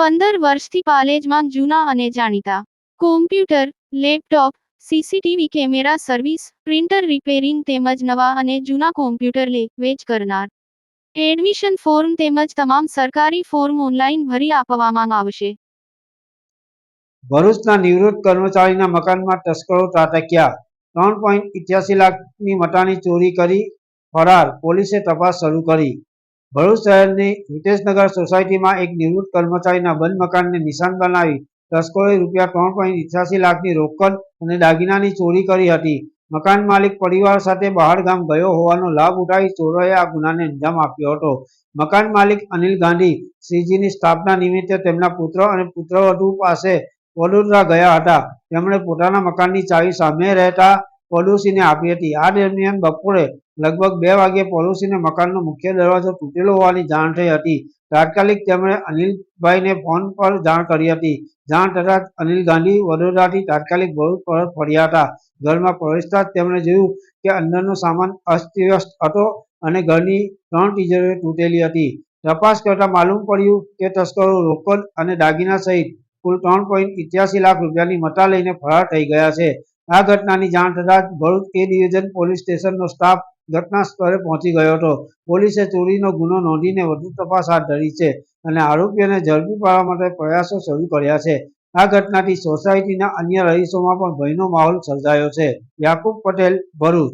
પંદર વર્ષથી પાલેજમાં જૂના અને જાણીતા. Computer laptop CCTV camera service printer repairing તેમજ નવા અને જૂના કોમ્પ્યુટર લે, વેચ કરનાર. એડમિશન ફોર્મ તેમજ તમામ સરકારી ફોર્મ ઓનલાઈન ભરી આપવામાં આવશે. ભરૂચના નિવૃત્ત કર્મચારીના મકાનમાં તસ્કરો ત્રાટક્યા. ત્રણ પોઈન્ટ ઇઠ્યાસી લાખની મટાની ચોરી કરી, ફરાર, પોલીસે તપાસ શરૂ કરી. ભરૂચ શહેરની હિતેશનગર સોસાયટીમાં એક નિવૃત્ત કર્મચારીના બંધ મકાનને નિશાન બનાવી તસ્કરોએ રૂપિયા ત્રણ પોઈન્ટ ઇઠ્યાસી લાખની રોકડ અને દાગીનાની ચોરી કરી હતી. મકાન માલિક પરિવાર સાથે બહાર ગામ ગયો હોવાનો લાભ ઉઠાવી ચોરોએ આ ગુનાને અંજામ આપ્યો હતો. મકાન માલિક અનિલ ગાંધી શ્રીજીની સ્થાપના નિમિત્તે તેમના પુત્ર અને પુત્રવધુ પાસે વડોદરા ગયા હતા. તેમણે પોતાના મકાનની ચાવી સામે રહેતા પડોશીને આપી હતી. આ દરમિયાન બપોરે લગભગ બે વાગ્યે પડોશીને મકાનનો મુખ્ય દરવાજો તૂટેલો હોવાની જાણ થઈ હતી. તાત્કાલિક તેમણે અનિલભાઈને ફોન પર જાણ કરી હતી. જાણ થતાં અનિલ ગાંધી વડોદરાથી તાત્કાલિક ભરૂચ પરત ફર્યા હતા. ઘરમાં પ્રવેશતા જ તેમણે જોયું કે અંદરનો સામાન અસ્તવ્યસ્ત હતો અને ઘરની ત્રણ તિજોરીઓ તૂટેલી હતી. તપાસ કરતા માલુમ પડ્યું કે તસ્કરો રોકડ અને દાગીના સહિત કુલ ત્રણ પોઈન્ટ લાખ રૂપિયાની મતા લઈને ફરાર થઈ ગયા છે. આ ઘટનાની જાણ થતાં ભરૂચ એ ડિવિઝન પોલીસ સ્ટેશનનો સ્ટાફ ઘટના સ્થળે પહોંચી ગયો હતો. પોલીસે ચોરીનો ગુનો નોંધીને વધુ તપાસ હાથ ધરી છે અને આરોપીઓને ઝડપી પાડવા માટે પ્રયાસો શરૂ કર્યા છે. આ ઘટનાથી સોસાયટીના અન્ય રહીશોમાં પણ ભયનો માહોલ સર્જાયો છે. યાકુબ પટેલ, ભરૂચ.